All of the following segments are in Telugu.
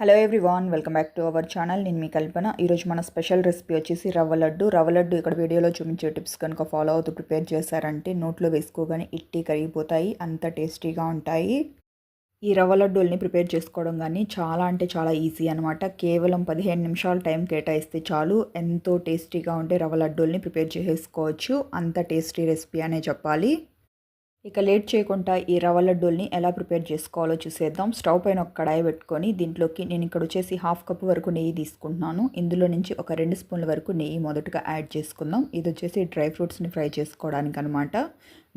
Hello everyone welcome back to our channel నేను మీ కల్పన. ఈరోజు మన స్పెషల్ రెసిపీ వచ్చేసి రవ్వ లడ్డు. రవ్వ లడ్డు ఇక్కడ వీడియోలో చూపించే టిప్స్ కనుక ఫాలో అవుతూ ప్రిపేర్ చేశారంటే నోట్లో వేసుకోగానే ఇట్టి కరిగిపోతాయి అంత టేస్టీగా ఉంటాయి. ఈ రవ్వ లడ్డూల్ని ప్రిపేర్ చేసుకోవడం కానీ చాలా అంటే చాలా ఈజీ అనమాట కేవలం పదిహేను నిమిషాల టైం కేటాయిస్తే చాలు. ఎంతో టేస్టీగా ఉండే రవ్వ లడ్డూల్ని ప్రిపేర్ చేసుకోవచ్చు అంత టేస్టీ రెసిపీ అనే చెప్పాలి. ఇక లేట్ చేయకుండా ఈ రవ్వ లడ్డూల్ని ఎలా ప్రిపేర్ చేసుకోవాలో చూసేద్దాం. స్టవ్ పైన ఒక కడాయి పెట్టుకొని దీంట్లోకి నేను ఇక్కడ వచ్చేసి హాఫ్ కప్ వరకు నెయ్యి తీసుకుంటున్నాను. ఇందులో నుంచి ఒక రెండు స్పూన్ల వరకు నెయ్యి మొదటగా యాడ్ చేసుకుందాం. ఇది వచ్చేసి డ్రై ఫ్రూట్స్ని ఫ్రై చేసుకోవడానికి అనమాట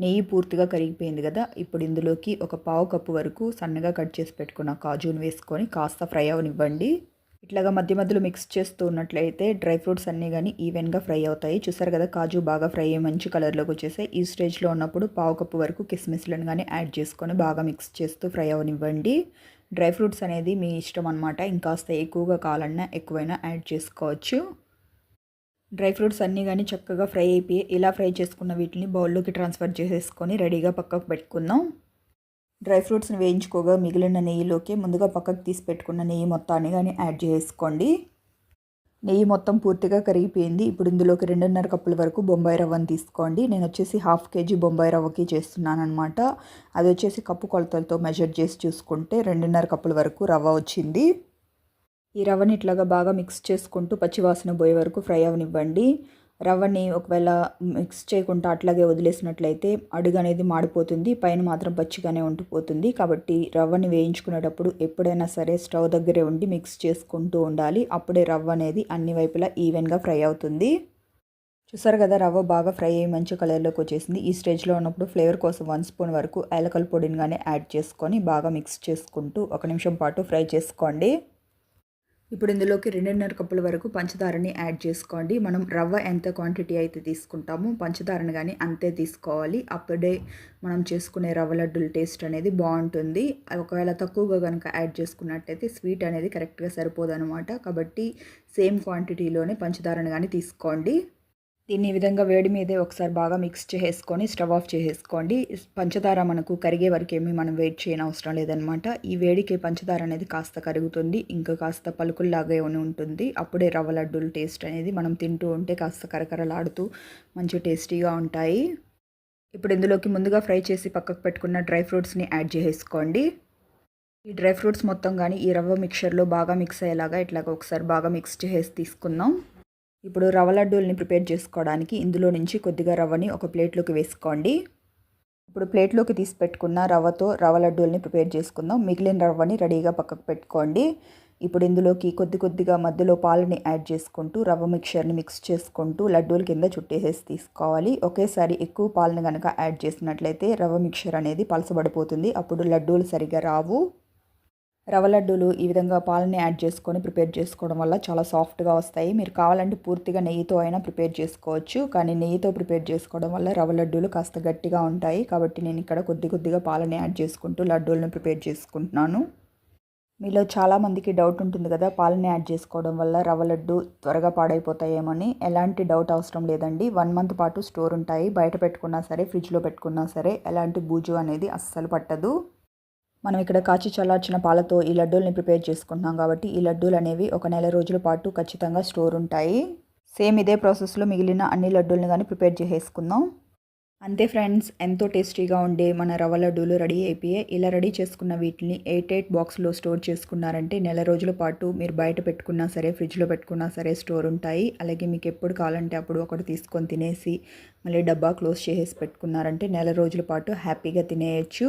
నెయ్యి పూర్తిగా కరిగిపోయింది కదా ఇప్పుడు ఇందులోకి ఒక పావు కప్పు వరకు సన్నగా కట్ చేసి పెట్టుకున్న కాజును వేసుకొని కాస్త ఫ్రై అవనివ్వండి. ఇట్లాగా మధ్య మధ్యలో మిక్స్ చేస్తూ ఉన్నట్లయితే డ్రై ఫ్రూట్స్ అన్నీ కానీ ఈవెన్గా ఫ్రై అవుతాయి. చూసారు కదా కాజు బాగా ఫ్రై అయ్యి మంచి కలర్లోకి వచ్చేసాయి. ఈ స్టేజ్లో ఉన్నప్పుడు పావు కప్పు వరకు కిస్మిస్లను కానీ యాడ్ చేసుకొని బాగా మిక్స్ చేస్తూ ఫ్రై అవనివ్వండి. డ్రై ఫ్రూట్స్ అనేది మీ ఇష్టం అనమాట ఇంకాస్త ఎక్కువగా కావాలన్నా ఎక్కువైనా యాడ్ చేసుకోవచ్చు. డ్రై ఫ్రూట్స్ అన్నీ కానీ చక్కగా ఫ్రై అయిపోయి ఇలా ఫ్రై చేసుకున్న వీటిని బౌల్లోకి ట్రాన్స్ఫర్ చేసేసుకొని రెడీగా పక్కకు పెట్టుకుందాం. డ్రై ఫ్రూట్స్ని వేయించుకోగా మిగిలిన నెయ్యిలోకి ముందుగా పక్కకు తీసి పెట్టుకున్న నెయ్యి మొత్తాన్ని కానీ యాడ్ చేసుకోండి. నెయ్యి మొత్తం పూర్తిగా కరిగిపోయింది. ఇప్పుడు ఇందులోకి రెండున్నర కప్పుల వరకు బొంబాయి రవ్వను తీసుకోండి. నేను వచ్చేసి హాఫ్ కేజీ బొంబాయి రవ్వకి చేస్తున్నాను అనమాట అది వచ్చేసి కప్పు కొలతలతో మెజర్ చేసి చూసుకుంటే రెండున్నర కప్పుల వరకు రవ్వ వచ్చింది. ఈ రవ్వని ఇట్లాగా బాగా మిక్స్ చేసుకుంటూ పచ్చివాసన పోయే వరకు ఫ్రై అవనివ్వండి. రవ్వని ఒకవేళ మిక్స్ చేయకుండా అట్లాగే వదిలేసినట్లయితే అడుగు అనేది మాడిపోతుంది పైన మాత్రం పచ్చిగానే ఉండిపోతుంది. కాబట్టి రవ్వని వేయించుకునేటప్పుడు ఎప్పుడైనా సరే స్టవ్ దగ్గరే ఉండి మిక్స్ చేసుకుంటూ ఉండాలి. అప్పుడే రవ్వ అనేది అన్ని వైపులా ఈవెన్గా ఫ్రై అవుతుంది. చూసారు కదా రవ్వ బాగా ఫ్రై అయ్యి మంచి కలర్లోకి వచ్చేసింది. ఈ స్టేజ్లో ఉన్నప్పుడు ఫ్లేవర్ కోసం వన్ స్పూన్ వరకు యాలకల పొడిని కానీ యాడ్ చేసుకొని బాగా మిక్స్ చేసుకుంటూ ఒక నిమిషం పాటు ఫ్రై చేసుకోండి. ఇప్పుడు ఇందులోకి రెండున్నర కప్పుల వరకు పంచదారని యాడ్ చేసుకోండి. మనం రవ్వ ఎంత క్వాంటిటీ అయితే తీసుకుంటామో పంచదారని కానీ అంతే తీసుకోవాలి. అప్పుడే మనం చేసుకునే రవ్వ లడ్డుల టేస్ట్ అనేది బాగుంటుంది. ఒకవేళ తక్కువగా కనుక యాడ్ చేసుకున్నట్టయితే స్వీట్ అనేది కరెక్ట్గా సరిపోదు అనమాట కాబట్టి సేమ్ క్వాంటిటీలోనే పంచదారని కానీ తీసుకోండి. దీన్ని ఈ విధంగా వేడి మీదే ఒకసారి బాగా మిక్స్ చేసుకొని స్టవ్ ఆఫ్ చేసేసుకోండి. పంచదార మనకు కరిగే వరకు ఏమి మనం వెయిట్ చేయని అవసరం లేదనమాట ఈ వేడికి పంచదార అనేది కాస్త కరుగుతుంది. ఇంకా కాస్త పలుకుల్లాగే ఉంటుంది. అప్పుడే రవ్వ లడ్డూలు టేస్ట్ అనేది మనం తింటూ ఉంటే కాస్త కరకరలాడుతూ మంచి టేస్టీగా ఉంటాయి. ఇప్పుడు ఇందులోకి ముందుగా ఫ్రై చేసి పక్కకు పెట్టుకున్న డ్రై ఫ్రూట్స్ని యాడ్ చేసుకోండి ఈ డ్రై ఫ్రూట్స్ మొత్తం కానీ ఈ రవ్వ మిక్చర్లో బాగా మిక్స్ అయ్యేలాగా ఇట్లాగ ఒకసారి బాగా మిక్స్ చేసి తీసుకుందాం. ఇప్పుడు రవ్వ లడ్డూల్ని ప్రిపేర్ చేసుకోవడానికి ఇందులో నుంచి కొద్దిగా రవ్వని ఒక ప్లేట్లోకి వేసుకోండి. ఇప్పుడు ప్లేట్లోకి తీసి పెట్టుకున్న రవ్వతో రవ్వ లడ్డూల్ని ప్రిపేర్ చేసుకుందాం. మిగిలిన రవ్వని రెడీగా పక్కకు పెట్టుకోండి. ఇప్పుడు ఇందులోకి కొద్ది కొద్దిగా మధ్యలో పాలని యాడ్ చేసుకుంటూ రవ్వ మిక్చర్ని మిక్స్ చేసుకుంటూ లడ్డూల కింద చుట్టేసేసి తీసుకోవాలి. ఒకేసారి ఎక్కువ పాలను కనుక యాడ్ చేసినట్లయితే రవ్వ మిక్చర్ అనేది పలసబడిపోతుంది. అప్పుడు లడ్డూలు సరిగా రావు. రవ లడ్డూలు ఈ విధంగా పాలని యాడ్ చేసుకొని ప్రిపేర్ చేసుకోవడం వల్ల చాలా సాఫ్ట్గా వస్తాయి. మీరు కావాలంటే పూర్తిగా నెయ్యితో అయినా ప్రిపేర్ చేసుకోవచ్చు. కానీ నెయ్యితో ప్రిపేర్ చేసుకోవడం వల్ల రవ్వ లడ్డూలు కాస్త గట్టిగా ఉంటాయి. కాబట్టి నేను ఇక్కడ కొద్ది కొద్దిగా పాలని యాడ్ చేసుకుంటూ లడ్డూలను ప్రిపేర్ చేసుకుంటున్నాను. మీలో చాలామందికి డౌట్ ఉంటుంది కదా పాలని యాడ్ చేసుకోవడం వల్ల రవ్వ లడ్డు త్వరగా పాడైపోతాయేమని. ఎలాంటి డౌట్ అవసరం లేదండి. వన్ మంత్ పాటు స్టోర్ ఉంటాయి. బయట పెట్టుకున్నా సరే ఫ్రిడ్జ్లో పెట్టుకున్నా సరే ఎలాంటి బూజు అనేది అస్సలు పట్టదు. మనం ఇక్కడ కాచి చల్లార్చిన పాలతో ఈ లడ్డూల్ని ప్రిపేర్ చేసుకుంటున్నాం కాబట్టి ఈ లడ్డూలు అనేవి ఒక నెల రోజుల పాటు ఖచ్చితంగా స్టోర్ ఉంటాయి. సేమ్ ఇదే ప్రాసెస్లో మిగిలిన అన్ని లడ్డూల్ని కానీ ప్రిపేర్ చేసేసుకుందాం. అంతే ఫ్రెండ్స్ ఎంతో టేస్టీగా ఉండే మన రవ్వ లడ్డూలు రెడీ అయిపోయాయి. ఇలా రెడీ చేసుకున్న వీటిని ఎయిట్ ఎయిట్ బాక్స్లో స్టోర్ చేసుకున్నారంటే నెల రోజుల పాటు మీరు బయట పెట్టుకున్నా సరే ఫ్రిడ్జ్లో పెట్టుకున్నా సరే స్టోర్ ఉంటాయి. అలాగే మీకు ఎప్పుడు కావాలంటే అప్పుడు ఒకటి తీసుకొని తినేసి మళ్ళీ డబ్బా క్లోజ్ చేసేసి పెట్టుకున్నారంటే నెల రోజుల పాటు హ్యాపీగా తినేయచ్చు.